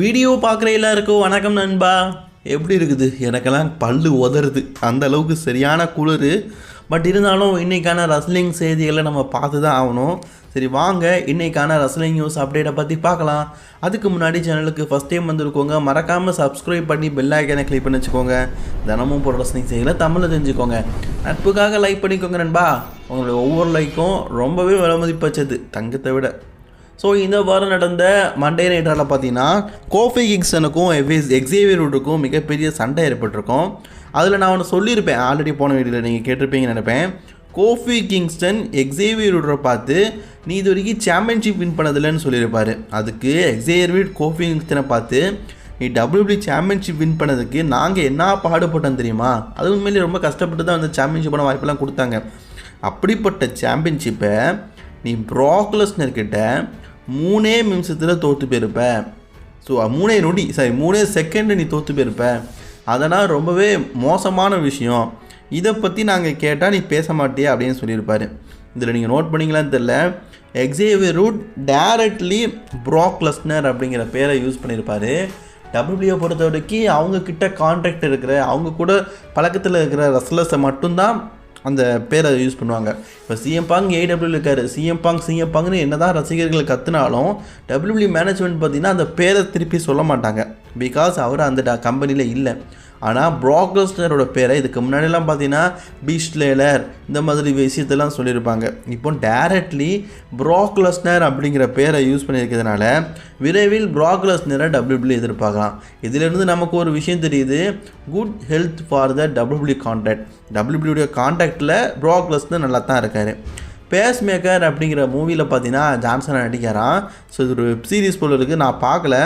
Video பார்க்குற எல்லாருக்கும் வணக்கம் நண்பா. எப்படி இருக்குது? எனக்கெல்லாம் பல்லு உதறுது. அந்த அளவுக்கு சரியான குளிர். பட் இருந்தாலும் இன்றைக்கான ரஸ்லிங் செய்திகளை நம்ம பார்த்து தான் ஆகணும். சரி வாங்க. இன்றைக்கான ரஸ்லிங் நியூஸ் அப்டேட்டை பற்றி பார்க்கலாம். அதுக்கு முன்னாடி சேனலுக்கு ஃபஸ்ட் டைம் வந்திருக்கோங்க. மறக்காமல் சப்ஸ்கிரைப் பண்ணி பெல் ஐக்கனை கிளிக் பண்ணி வச்சுக்கோங்க. தினமும் போடுற ரஸ்லிங் செய்திகளை தமிழில் தெரிஞ்சுக்கோங்க. நட்புக்காக லைக் பண்ணிக்கோங்க நண்பா. உங்களுடைய ஒவ்வொரு லைக்கும் ரொம்பவே விலை மதிப்பச்சது தங்கத்தை விட. ஸோ இந்த வாரம் நடந்த மண்டே நைட்டால் பார்த்தீங்கன்னா கோஃபி கிங்ஸ்டனுக்கும் எக்ஸேவியருக்கும் மிகப்பெரிய சண்டை ஏற்பட்டிருக்கும். அதில் நான் ஒன்று சொல்லியிருப்பேன். ஆல்ரெடி போன வீடியோவில் நீங்கள் கேட்டிருப்பீங்கன்னு நினைப்பேன். கோஃபி கிங்ஸ்டன் எக்ஸேவியரோட பார்த்து நீ இது வரைக்கும் சாம்பியன்ஷிப் வின் பண்ணதில்லைன்னு சொல்லியிருப்பார். அதுக்கு எக்ஸேவியர் கோஃபி கிங்ஸ்டனை பார்த்து நீ டபிள்யூபி சாம்பியன்ஷிப் வின் பண்ணதுக்கு நாங்கள் என்ன பாடுபட்டோம் தெரியுமா? அது உண்மையிலேயே ரொம்ப கஷ்டப்பட்டு தான் வந்து சாம்பியன்ஷிப்பான வாய்ப்பெல்லாம் கொடுத்தாங்க. அப்படிப்பட்ட சாம்பியன்ஷிப்பை நீ ப்ராக்லஸ்னர்கிட்ட மூணே நிமிஷத்தில் தோற்று போயிருப்ப. ஸோ மூணே நொடி சாரி மூணே செகண்டு நீ தோற்று போயிருப்ப. அதெல்லாம் ரொம்பவே மோசமான விஷயம். இதை பற்றி நாங்கள் கேட்டால் நீ பேச மாட்டியா அப்படின்னு சொல்லியிருப்பாரு. இதில் நீங்கள் நோட் பண்ணீங்களான்னு தெரில எக்ஸேவியர் ரூட் டேரக்ட்லி ப்ராக்லஸ்னர் அப்படிங்கிற பேரை யூஸ் பண்ணியிருப்பாரு. டபிள்யூபியை பொறுத்த வரைக்கும் அவங்க கிட்ட கான்ட்ராக்ட் இருக்கிற அவங்க கூட பழக்கத்தில் இருக்கிற ரஸ்லர்ஸை மட்டும்தான் அந்த பேரை யூஸ் பண்ணுவாங்க. இப்போ சிஎம் பாங் ஏடபிள்யூ இருக்கார். சிஎம் பாங் சிஎம் பாங்னு என்னதான் ரசிகர்கள் கத்துனாலும் டபிள்யூபிள்யூ மேனேஜ்மெண்ட் பார்த்தீங்கன்னா அந்த பேரை திருப்பி சொல்ல மாட்டாங்க. பிகாஸ் அவர் அந்த கம்பெனியில் இல்லை. ஆனால் ப்ராக்லஸ்னரோட பேரை இதுக்கு முன்னாடிலாம் பார்த்தீங்கன்னா பீஸ்ட்லேலர் இந்த மாதிரி விஷயத்தெல்லாம் சொல்லியிருப்பாங்க. இப்போ டேரக்ட்லி ப்ராக்லஸ்னர் அப்படிங்கிற பேரை யூஸ் பண்ணியிருக்கிறதுனால விரைவில் ப்ராக்லஸ்னரை டபிள்யூபிள்யூ எதிர்பார்க்கலாம். இதிலிருந்து நமக்கு ஒரு விஷயம் தெரியுது good health for the WWE contract டபிள்யூபிள்யூடைய கான்டாக்டில் ப்ராக்லஸ்னர் நல்லா தான் இருக்கார். பேஸ் மேக்கர் அப்படிங்கிற மூவியில் பார்த்தீங்கன்னா ஜான்சன் நடிக்கிறான் ஸோ இது ஒரு வெப் சீரிஸ் போல இருக்குது நான் பார்க்கல.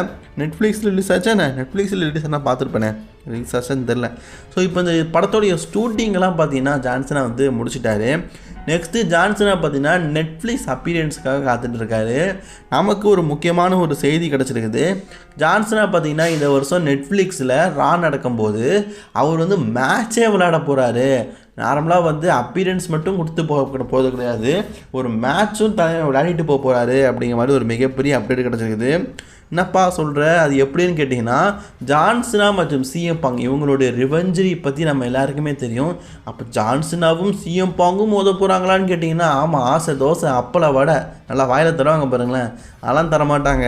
நெட்ஃப்ளிக்ஸில் ரிலீஸ் ஆச்சானே நெட்ஃப்ளிக்ஸில் ரிலீஸ் ஆனால் பார்த்துருப்பேனே. ரிலீஸ் தெரில ஸோ இப்போ இந்த படத்தோடைய ஷூட்டிங்கெல்லாம் பார்த்தீங்கன்னா ஜான்சனை வந்து முடிச்சிட்டாரு. நெக்ஸ்ட்டு ஜான்சனை பார்த்தீங்கன்னா நெட்ஃப்ளிக்ஸ் அப்பீரியன்ஸுக்காக காத்துட்டு இருக்காரு நமக்கு ஒரு முக்கியமான ஒரு செய்தி கிடச்சிருக்குது. ஜான்சனா பார்த்தீங்கன்னா இந்த வருஷம் நெட்ஃப்ளிக்ஸில் ரா நடக்கும்போது அவர் வந்து மேட்சே விளையாட போகிறாரு நார்மலாக வந்து அப்பீரன்ஸ் மட்டும் கொடுத்து போக போகிறது கிடையாது. ஒரு மேட்சும் த விளையாடிட்டு போக போகிறாரு அப்படிங்கிற மாதிரி ஒரு மிகப்பெரிய அப்டேட் கிடச்சிருக்குது. என்னப்பா சொல்கிற அது எப்படின்னு கேட்டிங்கன்னா ஜான்சனா மற்றும் சிஎம் பாங் இவங்களுடைய ரிவெஞ்சரி பற்றி நம்ம எல்லாருக்குமே தெரியும். அப்போ ஜான்சனாவும் சிஎம் பாங்கும் மோத போகிறாங்களான்னு கேட்டிங்கன்னா ஆமாம் ஆசை தோசை அப்பளை வடை. நல்லா வாயில் தருவாங்க பாருங்களேன். அதெல்லாம் தரமாட்டாங்க.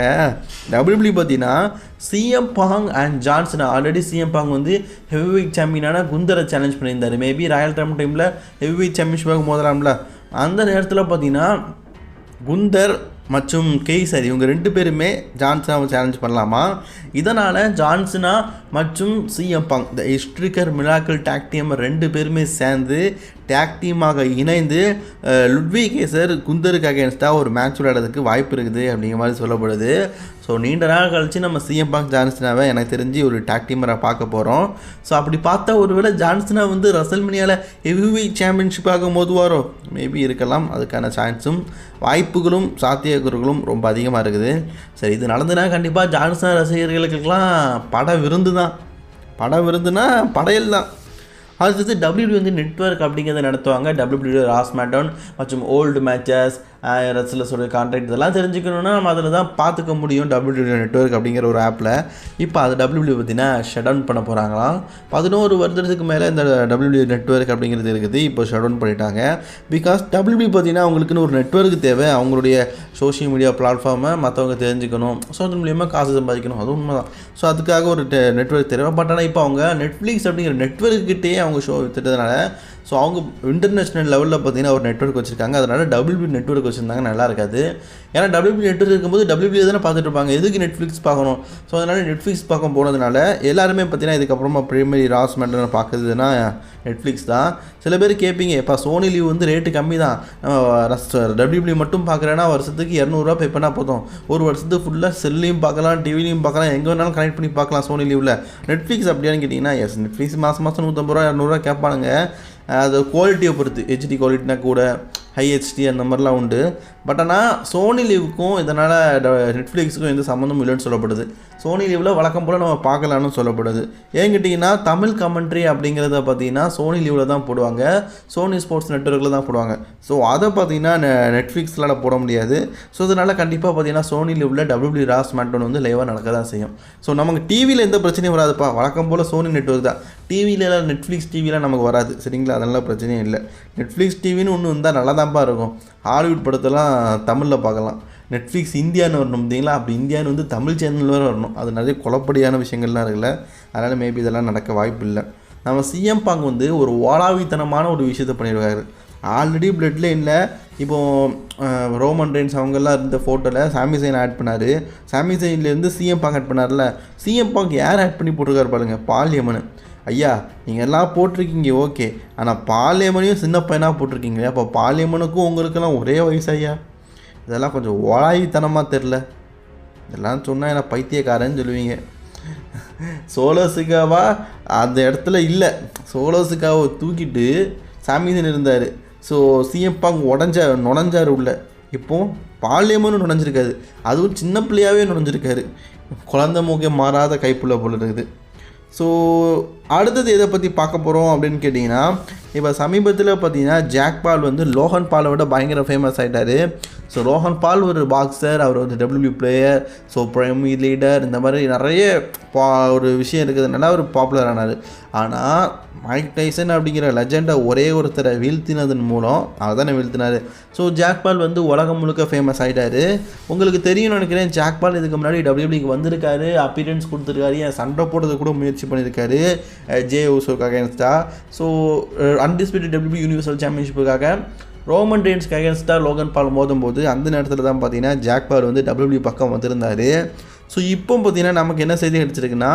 டபிள்யூபிள்யூ பார்த்தீங்கன்னா CM Punk and John Cena. Already CM Punk வந்து ஹெவி சாம்பியனான குந்தரை சேலஞ்ச் பண்ணியிருந்தார். மேபி ராயல் டைம் டைமில் ஹெவி சாம்பியன்ஷிப்பாக மோதலாம்ல. அந்த நேரத்தில் பார்த்தீங்கன்னா குந்தர் மற்றும் கேசர் இவங்க ரெண்டு பேருமே ஜான்சனாவை சேலஞ்ச் பண்ணலாமா? இதனால் ஜான்சனா மற்றும் CM Punk the historic miracle tag ரெண்டு பேருமே சேர்ந்து டேக் டீமாக இணைந்து லுட்வி கேசர் குந்தருக்கு அகேன்ஸ்டாக ஒரு மேட்ச் விளையாடுறதுக்கு வாய்ப்பு இருக்குது அப்படிங்கிற மாதிரி சொல்லப்படுது. ஸோ நீண்ட நாள் கழித்து நம்ம சிஎம் பாங் ஜான்சனாவை எனக்கு தெரிஞ்சு ஒரு டேக் டீமராக பார்க்க போகிறோம் ஸோ அப்படி பார்த்தா ஒருவேளை ஜான்சனா வந்து ரசல்மினியாவில் ஹெவிவி சாம்பியன்ஷிப் ஆகும் போது வரும் மேபி இருக்கலாம். அதுக்கான சான்ஸும் வாய்ப்புகளும் சாத்தியக்கூறுகளும் ரொம்ப அதிகமாக இருக்குது. சரி இது நடந்துன்னா கண்டிப்பாக ஜான்சனா ரசிகர்களுக்கெல்லாம் பட விருந்து தான் பட விருந்துனா படையல் தான். அடுத்தது டபிள்யூபிள்யூ வந்து நெட்ஒர்க் அப்படிங்கிறத நடத்துவாங்க. டபிள்யூபிள்யூ ராஸ் மேட்டோன் மற்றும் ஓல்டு மேட்சஸ் ரெஸ்லஸோட கான்டாக்ட் இதெல்லாம் தெரிஞ்சுக்கணுன்னா நம்ம அதில் தான் பார்த்துக்க முடியும் டபிள்யூபிள்யூ நெட்ஒர்க் அப்படிங்கிற ஒரு ஆப்பில் இப்போ அது டபிள்யூபிள்யூ பார்த்தீங்கன்னா ஷட் டவுன் பண்ண போகிறாங்களாம் பதினோரு வருடத்துக்கு மேலே இந்த டபிள்யூபிள்யூ நெட்ஒர்க் அப்படிங்கிறது இருக்குது. இப்போ ஷட் டவுன் பண்ணிட்டாங்க. பிகாஸ் டபிள்யூபிள்யூ பார்த்தீங்கன்னா அவங்களுக்குன்னு ஒரு நெட்ஒர்க் தேவை. அவங்களுடைய சோஷியல் மீடியா பிளாட்ஃபார்மை மற்றவங்க தெரிஞ்சுக்கணும். ஸோ அது மூலியமாக காசு சம்பாதிக்கணும். அது உண்மை தான் ஸோ அதுக்காக ஒரு நெட்ஒர்க் தேவை. பட் ஆனால் இப்போ அவங்க நெட்ஃப்ளிக்ஸ் அப்படிங்கிற நெட்ஒர்க்கிட்டே அவங்க ஷோ வித்துட்டதுனால ஸோ அவங்க இன்டர்நேஷ்னல் லெவலில் பார்த்தீங்கன்னா ஒரு நெட்ஒர்க் வச்சுருக்காங்க. அதனால் டபிள்யூபி நெட்ஒர்க் வச்சுருந்தாங்க. நல்லா இருக்காது. ஏன்னா டபிள்யூபி நெட்ஒர்க் இருக்கும்போது டபிள்யூபி தானே பார்த்துட்டு இருப்பாங்க. எதுக்கு நெட்ஃப்ளிக்ஸ் பார்க்கணும்? ஸோ அதனால் நெட்ஃப்ளிக்ஸ் பார்க்க போனதுனால எல்லாருமே பார்த்தீங்கன்னா இதுக்கப்புறமா ப்ரீமியர் ராஸ் மேண்டனை பார்க்குறதுனா நெட்ஃப்ளிக்ஸ் தான். சில பேர் கேட்பீங்க இப்போ சோனி லீவ் வந்து ரேட்டு கம்மி தான் நம்ம டபிள்யூபி மட்டும் பார்க்குறேன்னா வருஷத்துக்கு இரநூறுவா பே பண்ணால் போதும். ஒரு வருஷத்துக்கு ஃபுல்லாக செல்லையும் பார்க்கலாம் டிவிலையும் பார்க்கலாம். எங்கே வேணாலும் கனெக்ட் பண்ணி பார்க்கலாம் சோனி லீவில் நெட்ஃப்ளிக்ஸ் அப்படியான்னு கேட்டிங்கன்னா எஸ் நெட்ஃப்ளிக்ஸ் மாதம் மாதம் நூற்றம்பது ரூபா இரநூறுவா கேட்பானுங்க. அது குவாலிட்டியை பொறுத்து ஹெச்டி குவாலிட்டினா கூட ஹை ஹெச்டி அந்த மாதிரிலாம் உண்டு. பட் ஆனால் சோனி லீவுக்கும் இதனால் நெட்ஃப்ளிக்ஸுக்கும் எந்த சம்மந்தமும் இல்லைன்னு சொல்லப்படுது. சோனி லீவில் வழக்கம் போல் நம்ம பார்க்கலான்னு சொல்லப்படுது. ஏன் கேட்டிங்கன்னா தமிழ் கமெண்ட்ரி அப்படிங்கிறத பார்த்தீங்கன்னா சோனி லீவில் தான் போடுவாங்க. சோனி ஸ்போர்ட்ஸ் நெட்ஒர்க்கில் தான் போடுவாங்க. ஸோ அதை பார்த்தீங்கன்னா நெட்ஃப்ளிக்ஸில் போட முடியாது. ஸோ இதனால் கண்டிப்பாக பார்த்தீங்கன்னா சோனி லீவில் டபிள்யூபி ராஸ் மேட்டோன் வந்து லைவாக நடக்க தான் செய்யும். ஸோ நமக்கு டிவியில் எந்த பிரச்சனையும் வராதுப்பா. வழக்கம் போல் சோனி நெட்ஒர்க் தான். டிவியில் நெட்ஃப்ளிக்ஸ் டிவியில் நமக்கு வராது. சரிங்களா? அதெல்லாம் பிரச்சனையும் இல்லை. நெட்ஃப்ளிக்ஸ் டிவின்னு ஒன்று இருந்தால் நல்லா தான்ப்பா இருக்கும். ஹாலிவுட் படத்தெல்லாம் தமிழில் பார்க்கலாம். நெட்ஃப்ளிக்ஸ் இந்தியான்னு வரணும் பார்த்தீங்களா? அப்படி இந்தியான்னு வந்து தமிழ் சேனல் வேறு வரணும். அது நிறைய குழப்படியான விஷயங்கள்லாம் இருக்குல்ல. அதனால் மேபி இதெல்லாம் நடக்க வாய்ப்பு இல்லை. நம்ம சிஎம் பாங் வந்து ஒரு ஓலாவித்தனமான ஒரு விஷயத்த பண்ணியிருக்காரு ஆல்ரெடி பிளட் லைனில் இப்போது ரோமன் ரெயின்ஸ் அவங்கெல்லாம் இருந்த ஃபோட்டோவில் சாமி சைன் ஆட் பண்ணார். சாமி சைன்லேருந்து சிஎம் பாங் ஆட் பண்ணார்ல சிஎம் பாங் யார் ஆட் பண்ணி போட்டிருக்காரு பாருங்கள் பாலியமனு ஐயா நீங்கள் எல்லாம் போட்டிருக்கீங்க ஓகே. ஆனால் பாலியமனையும் சின்ன பையனாக போட்டிருக்கீங்களே அப்போ பாலியமனுக்கும் உங்களுக்கெல்லாம் ஒரே வயசு ஐயா? இதெல்லாம் கொஞ்சம் ஓலாயித்தனமாக தெரில இதெல்லாம் சொன்னால் என்ன பைத்தியக்காரன்னு சொல்லுவீங்க. சோலோசுக்காவா அந்த இடத்துல இல்லை. சோலோசுக்காவை தூக்கிட்டு சாமிதன் இருந்தார். ஸோ சிஎம்பாங் உடஞ்சா உடஞ்ச நுழைஞ்சார் உள்ள. இப்போ பாலியமனும் நுழைஞ்சிருக்காரு. அதுவும் சின்ன பிள்ளையாவே நுழைஞ்சிருக்காரு. குழந்த மூக்கே மாறாத கைப்புள்ள போல இருக்குது. ஸோ அடுத்தது எதை பற்றி பார்க்க போகிறோம் அப்படின்னு கேட்டிங்கன்னா இப்போ சமீபத்தில் பார்த்தீங்கன்னா ஜாக் பால் வந்து லோகன் பாலை விட பயங்கர ஃபேமஸ் ஆகிட்டார் ஸோ ரோஹன் பால் ஒரு பாக்ஸர் அவர் வந்து W player so primary leader இந்த மாதிரி நிறைய பா ஒரு விஷயம் இருக்கிறதுனால அவர் பாப்புலர் ஆனார். ஆனால் மைக் டைசன் அப்படிங்கிற லெஜெண்டை ஒரே ஒருத்தரை வீழ்த்தினதன் மூலம் அவர் தானே வீழ்த்தினார். ஸோ ஜாக் பால் வந்து உலகம் முழுக்க ஃபேமஸ் ஆகிட்டார் உங்களுக்கு தெரியும்னு நினைக்கிறேன் ஜாக் பால் இதுக்கு முன்னாடி டபிள்யூபிக்கு வந்திருக்காரு அப்பீரியன்ஸ் கொடுத்துருக்காரு ஏன் சண்டை போடுறது கூட முயற்சி பண்ணியிருக்காரு ஜே ஓசோக்காக அகேன்ஸ்டா ஸோ அன்டிஸ்பியூட்டட் டபிள்யூபி யூனிவர்சல் சாம்பியன்ஷிப்புக்காக ரோமன் ரெயின்ஸ்க்கு அகேன்ஸ்டாக லோகன் பால் மோதும் போது அந்த நேரத்தில் தான் பார்த்தீங்கன்னா ஜாக்பார் வந்து டபிள்யூ பக்கம் வந்திருந்தார். ஸோ இப்போ பார்த்தீங்கன்னா நமக்கு என்ன செய்தி கிடச்சிருக்குன்னா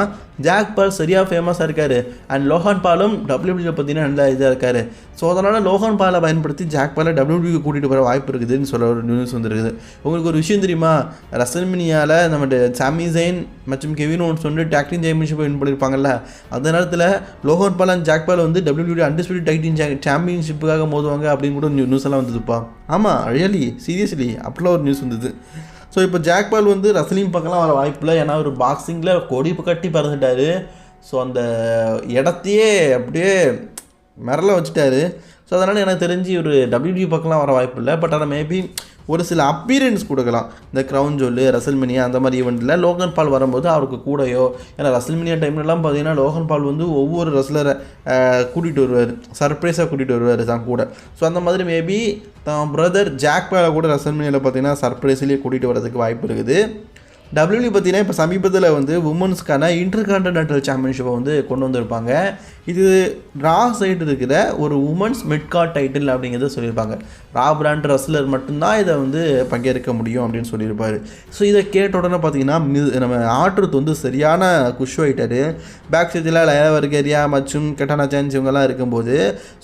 ஜாக் பால் சரியாக ஃபேமஸாக இருக்கார். அண்ட் லோகன் பாலும் டபிள்யூபிள்யூ பார்த்தீங்கன்னா நல்ல இதாக இருக்கார். ஸோ அதனால் லோகன் பாலை பயன்படுத்தி ஜாக் பாலை டபிள்யூபிள்யூக்கு கூட்டிகிட்டு போகிற வாய்ப்பு இருக்குதுன்னு சொல்ல ஒரு நியூஸ் வந்துருக்குது. உங்களுக்கு ஒரு விஷயம் தெரியுமா? ரசல்மினியாவில் நம்ம சாமி ஜெயின் மற்றும் கெவின் ஓன்ஸ் வந்து டாக்டின் சாம்பியன்ஷிப் வின் பண்ணியிருப்பாங்கல்ல அந்த நேரத்தில் Logan Paul and Jake Paul வந்து டபிள்யூபிள்யூ அண்டர்ஸ்பியூட் டைட்டிங் சாம்பியன்ஷிப்புக்காக மோதுவாங்க அப்படின்னு கூட நியூஸ் எல்லாம் வந்ததுப்பா. ஆமாம் ரியலி சீரியஸ்லி அப்படிலாம் ஒரு நியூஸ் வந்தது. ஸோ இப்போ ஜாக்பால் வந்து ரசலியும் பக்கம்லாம் வர வாய்ப்பில்லை ஏன்னா ஒரு பாக்ஸிங்கில் கொடி கட்டி பறந்துட்டார். ஸோ அந்த இடத்தையே அப்படியே மிரல வச்சுட்டாரு. ஸோ அதனால் எனக்கு தெரிஞ்சு ஒரு டபிள்யூடி பக்கம்லாம் வர வாய்ப்பு இல்லை. பட் ஆனால் மேபி ஒரு சில அப்பீரியன்ஸ் கொடுக்கலாம். இந்த க்ரௌன் ஜோல்லு ரசல்மினியா அந்த மாதிரி ஈவெண்ட்டில் லோகன் பால் வரும்போது அவருக்கு கூடயோ ஏன்னா ரசல்மினியா டைம்லலாம் பார்த்தீங்கன்னா லோகன் பால் வந்து ஒவ்வொரு ரசலரை கூட்டிகிட்டு வருவார். சர்ப்ரைஸாக கூட்டிகிட்டு வருவார் தான் கூட. ஸோ அந்த மாதிரி மேபி தான் பிரதர் ஜாக் பேலை கூட ரசல்மினியாவில் பார்த்தீங்கன்னா சர்ப்ரைஸ்லேயே கூட்டிகிட்டு வரதுக்கு வாய்ப்பு இருக்குது. டபிள்யூலி பார்த்தீங்கன்னா இப்போ சமீபத்தில் வந்து உமன்ஸ்க்கான இன்டர் கான்டினென்டல் சாம்பியன்ஷிப்பை வந்து கொண்டு வந்திருப்பாங்க. இது ரா சைடு இருக்கிற ஒரு உமன்ஸ் மிட்கார்ட் டைட்டில் அப்படிங்கிறத சொல்லியிருப்பாங்க. ரா பிராண்ட் ரஸ்லர் மட்டும்தான் இதை வந்து பங்கேற்க முடியும் அப்படின்னு சொல்லியிருப்பார். ஸோ இதை கேட்ட உடனே பார்த்தீங்கன்னா நம்ம ஆட்ருத் வந்து சரியான குஷ் ஆகிட்டாரு பேக் ஸ்டேஜில் லயா வர்கேரியா மற்றும் கெட்டானா சான்ஸ் இவங்கெல்லாம் இருக்கும்போது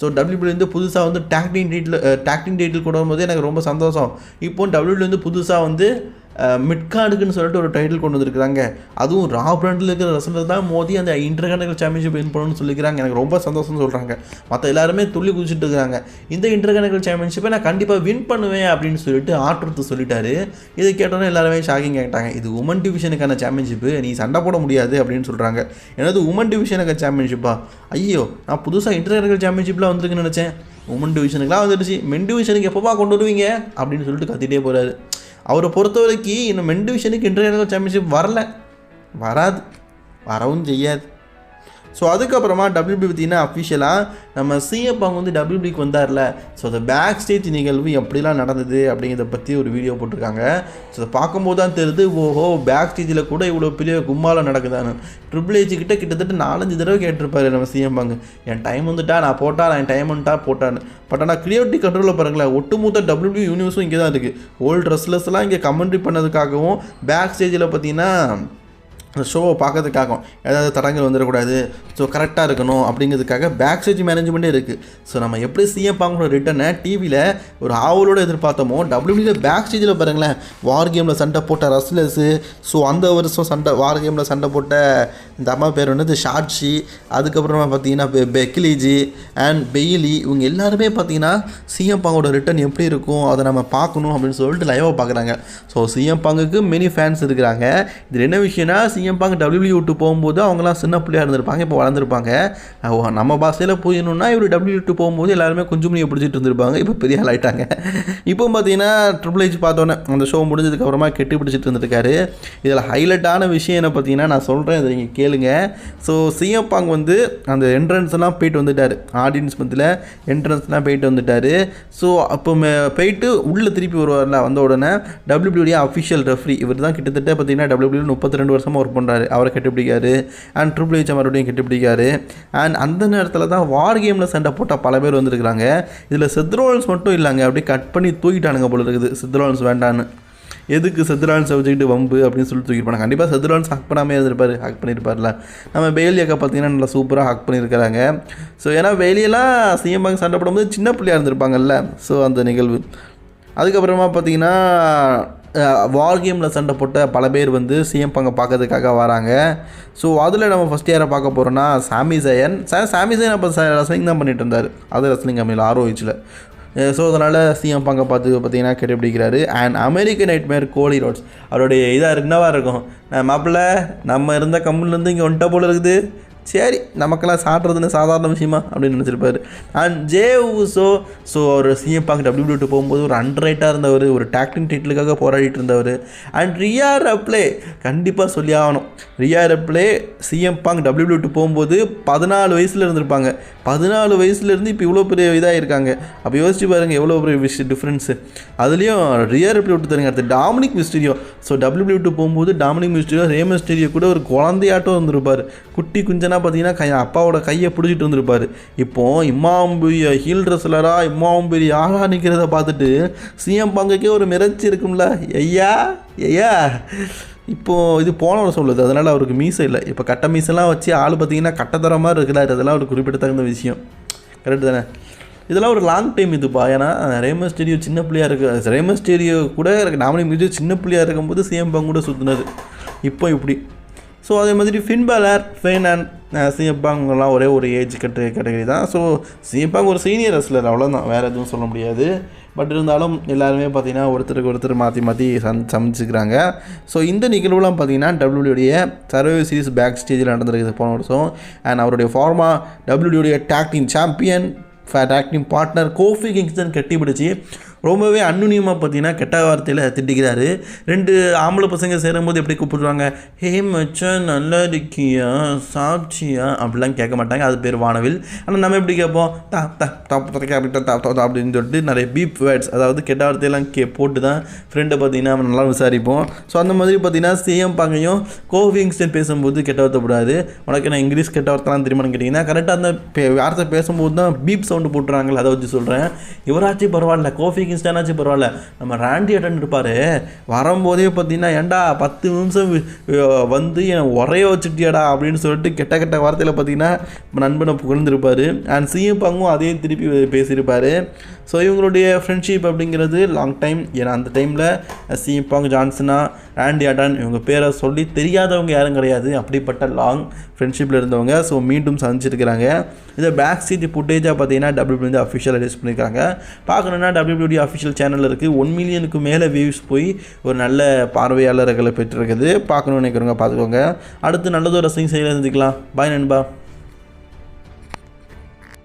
ஸோ டபிள்யூபிலேருந்து புதுசாக வந்து டேக்டிங் டைட்டில் டேக்டிங் டைட்டில் கொண்டு வரும்போது எனக்கு ரொம்ப சந்தோஷம். இப்போ டபிள்யூபிலேருந்து புதுசாக வந்து மிட்கார்டுக்குன்னு சொல்லிட்டு ஒரு டைட்டில் கொண்டு வந்திருக்கிறாங்க. அதுவும் ரா பிராண்டில் இருக்கிற ரசனில் தான் மோதி அந்த இன்டர்கனெக்ட் சாம்பியன்ஷிப் வின் பண்ணணும்னு சொல்லிக்கிறாங்க. எனக்கு ரொம்ப சந்தோஷம்னு சொல்கிறாங்க மற்ற எல்லாருமே துள்ளி குதிச்சுட்டு இருக்காங்க. இந்த இன்டர்கனெக்ட் சாம்பியன்ஷிப்பை நான் கண்டிப்பாக வின் பண்ணுவேன் அப்படின்னு சொல்லிட்டு ஆற்றுத்து சொல்லிட்டாரு. இதை கேட்டோன்னே எல்லாருமே ஷாக்கிங் கேட்டாங்க இது உமன் டிவிஷனுக்கான சாம்பியன்ஷிப்பு நீ சண்டை போட முடியாது அப்படின்னு சொல்கிறாங்க எனது உமன் டிவிஷனுக்கு சாம்பியன்ஷிப்பா ஐயோ நான் புதுசாக இன்டர்கனெக்ட் சாம்பியன்ஷிப்பில் வந்திருக்குன்னு நினச்சேன். உமன் டிவிஷனுக்குலாம் வந்துடுச்சு. மென் டிவிஷனுக்கு எப்போப்பா கொண்டு வருவீங்க? அப்படின்னு சொல்லிட்டு கத்திட்டே போகிறாரு அவரை பொறுத்த வரைக்கும் இன்னும் மென் டிவிஷனுக்கு இன்டர்நேஷனல் சாம்பியன்ஷிப் வரல. வராது. வரவும் செய்யாது. ஸோ அதுக்கப்புறமா டபிள்யூபி பார்த்தீங்கன்னா அஃபிஷியலாக நம்ம சிஎப் அவங்க வந்து டபிள்யூபிக்கு வந்தார்ல. ஸோ அந்த பேக் ஸ்டேஜ் நிகழ்வு எப்படிலாம் நடந்தது அப்படிங்கிறத பற்றி ஒரு வீடியோ போட்டிருக்காங்க. ஸோ அதை பார்க்கும்போது தான் தெரியுது ஓஹோ பேக் ஸ்டேஜில் கூட இவ்வளோ பெரிய கும்மாலம் நடக்குதான்னு. ட்ரிபிள் ஏஜ் கிட்ட கிட்டத்தட்ட நாலஞ்சு தடவை கேட்டிருப்பாரு நம்ம சிஎம் பாங்க என் டைம் வந்துட்டா நான் போட்டா நான் டைம் வந்துட்டா போட்டான்னு. பட் ஆனால் கிரியேட்டிவ் கண்ட்ரோலில் பாருங்களேன் ஒட்டுமொத்த டபிள்யூபி யூனிவர்ஸும் இங்கே தான் இருக்குது ஓல்டு ரெஸ்லர்ஸ்லாம் இங்கே கமெண்ட்ரி பண்ணதுக்காகவும் பேக் ஸ்டேஜில் பார்த்தீங்கன்னா அந்த ஷோவை பார்க்கறதுக்காக ஏதாவது தடங்கள் வந்துடக்கூடாது. ஸோ கரெக்டாக இருக்கணும் அப்படிங்கிறதுக்காக பேக் ஸ்டேஜ் மேனேஜ்மெண்ட்டே இருக்குது ஸோ நம்ம எப்படி சிஎம் பாங்கோட ரிட்டனை டிவியில் ஒரு ஆவலோடு எதிர்பார்த்தோமோ டபிள்யூபியில் பேக் ஸ்டேஜில் பாருங்களேன். வார் கேமில் சண்டை போட்ட ரஸ்லர்ஸு ஸோ அந்த வருஷம் சண்டை வார் கேமில் சண்டை போட்ட இந்த அம்மா பேர் வந்து ஷாட்ஷி அதுக்கப்புறமா பார்த்தீங்கன்னா பெ- பெக்கிலிஜி அண்ட் பெய்லி இவங்க எல்லாருமே பார்த்தீங்கன்னா சிஎம் பாங்கோட ரிட்டர்ன் எப்படி இருக்கும் அதை நம்ம பார்க்கணும் அப்படின்னு சொல்லிட்டு லைவாக பார்க்குறாங்க. ஸோ சிஎம் பாங்குக்கு மெனி ஃபேன்ஸ் இருக்கிறாங்க. இது என்ன விஷயம்னா சிஎம் பாங்க டபிள்யூ டூ போகும்போது அவங்களாம் சின்ன பிள்ளையா இருந்திருப்பாங்க இப்போ வளர்ந்துருப்பாங்க. நம்ம பாஷையில் புரியணும்னா இவர் டபிள்யூ டூ போகும்போது எல்லாருமே கொஞ்சம் மணியை பிடிச்சிட்டு இருந்திருப்பாங்க இப்போ பெரிய ஆள் இப்போ பார்த்தீங்கன்னா ட்ரிபிள் ஹெச் பார்த்தோன்னே அந்த ஷோ முடிஞ்சதுக்கப்புறமா கெட்டு பிடிச்சிட்டு இருந்திருக்காரு. இதில் ஹைலைட்டான விஷயம் என்ன பார்த்தீங்கன்னா நான் சொல்கிறேன் இதை நீங்கள் கேளுங்க. ஸோ சிஎம் பாங் வந்து அந்த என்ட்ரன்ஸ்லாம் போயிட்டு வந்துட்டார். ஆடியன்ஸ் மத்தியில் என்ட்ரன்ஸ்லாம் போயிட்டு வந்துட்டார். ஸோ அப்போ மே- போயிட்டு உள்ளே திருப்பி வருவார்ல வந்த உடனே டபிள்யூபிள்யூடி அஃபிஷியல் ரெஃப்ரி இவர் தான் கிட்டத்தட்ட பார்த்தீங்கன்னா டபிள்யூபிள்யூ முப்பத்தி ரெண்டு வருஷமாக ஒர்க் பண்ணுறாரு அவரை கட்டுப்பிடிக்காரு. அண்ட் ட்ரிபிள் ஹெச் மறுபடியும் கட்டுப்பிடிக்காரு. அண்ட் அந்த நேரத்தில் தான் வார் கேமில் சண்டை போட்ட பல பேர் வந்திருக்கிறாங்க. இதில் செத்ரோல்ஸ் மட்டும் இல்லைங்க. அப்படியே கட் பண்ணி தூக்கிட்டானுங்க போல இருக்குது. செத்ரோல்ஸ் வேண்டான்னு. எதுக்கு செத்ரான்ஸை வச்சுக்கிட்டு வம்பு அப்படின்னு சொல்லி தூக்கிருப்பாங்க கண்டிப்பாக செத்ரான்ஸ் ஹக் பண்ணாமே இருந்திருப்பார். ஹக் பண்ணியிருப்பார்ல நம்ம பெயிலி அக்கா பார்த்தீங்கன்னா நல்லா சூப்பராக ஹக் பண்ணியிருக்கிறாங்க ஸோ ஏன்னா வேலியெல்லாம் சிஎம் பேங்க் சண்டை போடும்போது சின்ன பிள்ளையாக இருந்திருப்பாங்கல்ல. ஸோ அந்த நிகழ்வு. அதுக்கப்புறமா பார்த்தீங்கன்னா வார் கேமில் சண்டை போட்ட பல பேர் வந்து சிஎம் பங்கை பார்க்கறதுக்காக வராங்க. ஸோ அதில் நம்ம ஃபஸ்ட் யாரை பார்க்க போகிறோன்னா சாமி ஜெயன். சார் சாமி ஜெயன் அப்போ ரசலிங் தான் பண்ணிட்டு இருந்தார். அது ரசலிங் கம்மியில் ஆர்ஓஹெச்சில் ஸோ அதனால் சிஎம் பங்கை பார்த்து பார்த்தீங்கன்னா கெட்டுப்பிடிக்கிறாரு and American nightmare Cody Rhodes அவருடைய இதாக என்னவா இருக்கும். மாப்பிள்ள நம்ம இருந்த கம்பெனிலேருந்து இங்கே ஒன்ட்ட போல இருக்குது. சரி நமக்கெல்லாம் சாப்பிட்றதுன்னு சாதாரண விஷயமா? அப்படின்னு நினச்சிருப்பாரு. அண்ட் ஜே ஊசோ ஸோ அவர் சிஎம் பாக்கு டபிள்யூ விட்டு போகும்போது ஒரு அண்ட்ரைட்டாக இருந்தவர் ஒரு டாக்டிங் டைட்டிலுக்காக போராடிட்டு இருந்தவர். அண்ட் ரியா ரப்ளே கண்டிப்பாக சொல்லி ஆகணும். Rhea Ripley CM Punk W விட்டு போகும்போது பதினாலு வயசில் இருந்திருப்பாங்க. பதினாலு வயசுலேருந்து இப்போ இவ்வளோ பெரிய இதாக இருக்காங்க. அப்போ யோசிச்சு பாருங்க எவ்வளோ பெரிய விஷயம் டிஃப்ரென்ஸு அதுலேயும் ரியா ரப்ளே விட்டு தருங்க அடுத்து டாமினிக் மிஸ்டீரியோ ஸோ டபிள்யூ விட்டு போகும்போது டாமினிக் மிஸ்டீரியோ ரேமஸ்டீரியோ கூட ஒரு குழந்தையாட்டம் இருந்திருப்பார். குட்டி குஞ்சனா பார்த்தீங்கன்னா கை அப்பாவோட கையை பிடிச்சிட்டு வந்திருப்பார். இப்போ இம்மாம்புரிய ஹீல் ட்ரெஸ்லராக இம்மாம்புரிய ஆகா நிற்கிறத பார்த்துட்டு சிஎம் பங்குக்கே ஒரு மிரட்சி இருக்கும்ல. ஐயா ஐயா. இப்போது இது போனவர் சொல்லுது அதனால் அவருக்கு மீசை இல்லை. இப்போ கட்ட மீசெல்லாம் வச்சு ஆள் பார்த்தீங்கன்னா கட்டத்தர மாதிரி இருக்கிறார். அதெல்லாம் ஒரு குறிப்பிடத்தகுந்த விஷயம். கரெக்டு தானே? இதெல்லாம் ஒரு லாங் டைம் இதுப்பா. ஏன்னா ரேமஸ் ஸ்டேடியோ சின்ன பிள்ளையா இருக்குது ரேமஸ் ஸ்டேடியோ கூட நாமளே மியூசிக் சின்ன பிள்ளையாக இருக்கும்போது சிஎம் பங்கு கூட சுற்றுனது இப்போ இப்படி. ஸோ அதே மாதிரி ஃபின்பேலர் ஃபெயின் அண்ட் சிஎப்பாங்கெல்லாம் ஒரே ஒரு ஏஜ் கட்டு கேட்டகரி தான். ஸோ சிஎப்பாங்க ஒரு சீனியர் ரெஸ்லர் அவ்வளோதான் வேறு எதுவும் சொல்ல முடியாது. பட் இருந்தாலும் எல்லாருமே பார்த்திங்கன்னா ஒருத்தருக்கு ஒருத்தர் மாற்றி மாற்றி சம் சமைச்சிக்கிறாங்க. ஸோ இந்த நிகழ்வுலாம் பார்த்தீங்கன்னா டபிள்யூடியோடைய சர்வே சீரிஸ் பேக் ஸ்டேஜில் நடந்திருக்குது போன வருஷம். அண்ட் அவருடைய ஃபார்மா டபிள்யூடியோடைய டேக்டிங் champion tag team partner Kofi Kingston கட்டிபிடிச்சு ரொம்பவே அன்னுனியமாக பார்த்தீங்கன்னா கெட்ட வார்த்தையில் திட்டிக்கிறாரு. ரெண்டு ஆம்பளை பசங்க சேரும்போது எப்படி கூப்பிடுவாங்க? ஹே மச்சான் நல்லா இருக்கியா? சாப்பிச்சியா அப்படிலாம் கேட்க மாட்டாங்க. அது பேர் வானவில். ஆனால் நம்ம எப்படி கேட்போம்? தா தா தாப் தா அப்படின்னு சொல்லிட்டு நிறைய பீப் வேர்ட்ஸ் அதாவது கெட்ட வார்த்தையெல்லாம் கே போட்டு தான் ஃப்ரெண்டை பார்த்தீங்கன்னா நல்லா விசாரிப்போம். ஸோ அந்த மாதிரி பார்த்தீங்கன்னா சிஎம் பாங்கையும் கோவிங்ஸ்டன் பேசும்போது கெட்ட வார்த்தைப்படாது உனக்கு நான் இங்கிலீஷ் கெட்ட வார்த்தைலாம் தெரியுமான்னு கேட்டிங்கன்னா கரெக்டாக அந்த வார்த்தை பேசும்போது தான் பீப் சவுண்டு போட்டுறாங்களே அதை வச்சு சொல்கிறேன் இவராச்சும் பரவாயில்ல கோஃபி கிங்ஸ்டனாச்சும் பரவாயில்ல. நம்ம ராண்டி அட்டன் இருப்பார். வரும்போதே பார்த்தீங்கன்னா ஏன்டா பத்து நிமிஷம் வந்து என் உரைய வச்சுட்டியாடா அப்படின்னு சொல்லிட்டு கெட்ட கெட்ட வார்த்தையில் பார்த்தீங்கன்னா நண்பனை புகழ்ந்திருப்பார். அண்ட் சிஎம் பங்கும் அதே திருப்பி பேசியிருப்பார். ஸோ இவங்களுடைய ஃப்ரெண்ட்ஷிப் அப்படிங்கிறது லாங் டைம் ஏன்னா அந்த டைமில் சிஎம் பாங் ஜான்சனா ஆண்டி அடான் இவங்க பேரை சொல்லி தெரியாதவங்க யாரும் கிடையாது. அப்படிப்பட்ட லாங் ஃப்ரெண்ட்ஷிப்பில் இருந்தவங்க. ஸோ மீண்டும் சந்திச்சிருக்கிறாங்க. இதை பேக் சீட் ஃபுட்டேஜாக பார்த்தீங்கன்னா டபிள்யூபி வந்து அஃபிஷியல் ரிலீஸ் பண்ணியிருக்காங்க பார்க்கணுன்னா டபிள்யூபிடி அஃபிஷியல் சேனலில் இருக்குது ஒன் மில்லியனுக்கு மேலே வியூஸ் போய் ஒரு நல்ல பார்வையாளர்களை பெற்றிருக்குது. பார்க்கணும்னு நினைக்கிறவங்க பார்த்துக்கோங்க. அடுத்து நல்லதொரு ரசிங் செய்யல இருந்துக்கலாம் பாய் நண்பா.